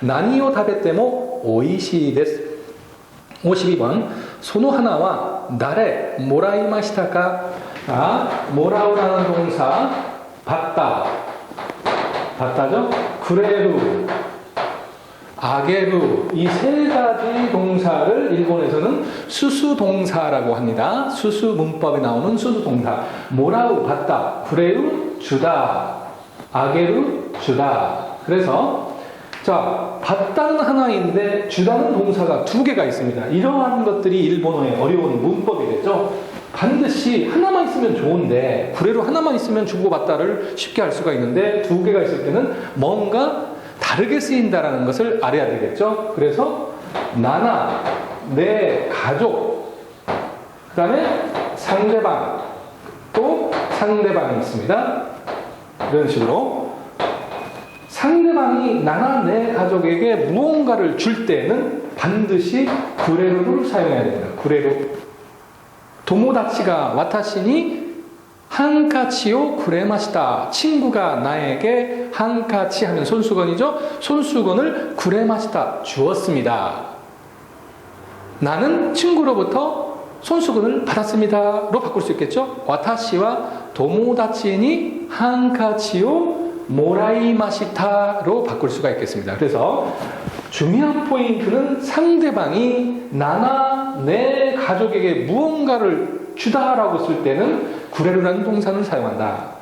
나니오 타베테모 오이시 데스. 52번 소노 하나와 나레 모라이마시타까 아, 모라우라는 동 사 받 다 받다죠? 그레루 아게 루 이 세 가지 동사를 일본에서는 수수 동사라고 합니다. 수수 문법에 나오는 수수 동사. 모라우 받다, 구레우 주다, 아게루 주다. 그래서 자 받다는 하나인데 주다는 동사가 두 개가 있습니다. 이러한 것들이 일본어의 어려운 문법이겠죠. 반드시 하나만 있으면 좋은데 구레로 하나만 있으면 주고받다를 쉽게 할 수가 있는데 두 개가 있을 때는 뭔가 다르게 쓰인다라는 것을 알아야 되겠죠. 그래서 나나 내 가족 그다음에 상대방 또 상대방이 있습니다. 이런 식으로 상대방이 나나 내 가족에게 무언가를 줄 때는 반드시 구레로를 사용해야 됩니다. 구레로 도모다치가 와타시니 한카치오 구레마시다. 친구가 나에게 한카치 하면 손수건이죠. 손수건을 구레마시다 주었습니다. 나는 친구로부터 손수건을 받았습니다로 바꿀 수 있겠죠. 와타시와 도모다치니 한카치오 모라이마시타로 바꿀 수가 있겠습니다. 그래서 중요한 포인트는 상대방이 나나 내 가족에게 무언가를 주다라고 쓸 때는 구레루라는 동사를 사용한다.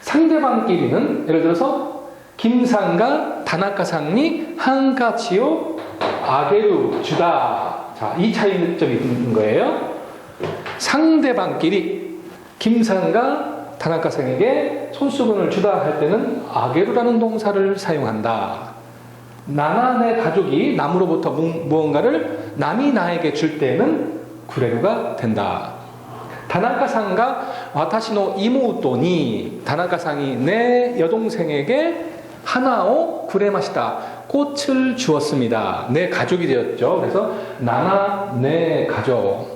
상대방끼리는 예를 들어서 김상과 다나카상이 한카치오 아게루 주다. 자, 이 차이점이 있는 거예요. 상대방끼리 김상과 다나카상에게 손수건을 주다 할 때는 아게루라는 동사를 사용한다. 나나 내 가족이 남으로부터 무- 무언가를 남이 나에게 줄 때는 구레루가 된다. 다나카상가 와타시노 이모토니 다나카상이 내 여동생에게 하나오 구레마시다 꽃을 주었습니다. 내 가족이 되었죠. 그래서 나나 내 가족.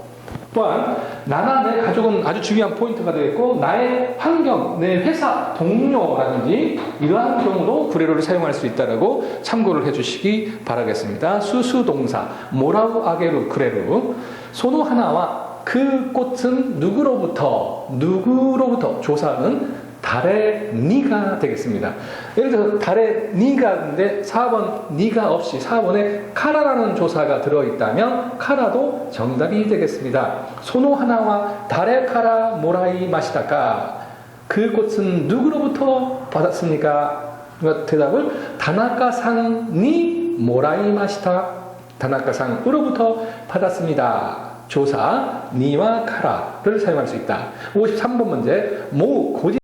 또한 나나 내 가족은 아주 중요한 포인트가 되겠고 나의 환경, 내 회사 동료라든지 이러한 경우도 구레로를 사용할 수 있다라고 참고를 해주시기 바라겠습니다. 수수 동사 모라우 아게루 구레루 소노 하나와 그 꽃은 누구로부터 누구로부터 조사는 달의 니가 되겠습니다. 예를 들어서 달의 니가인데 4번 니가 없이 4번에 카라라는 조사가 들어있다면 카라도 정답이 되겠습니다. 소노 하나와 달의 카라 모라이 마시다가 그 꽃은 누구로부터 받았습니까? 대답을 다나카상니 모라이 마시다 다나카상으로부터 받았습니다. 조사 니와 카라를 사용할 수 있다. 53번 문제 모 고지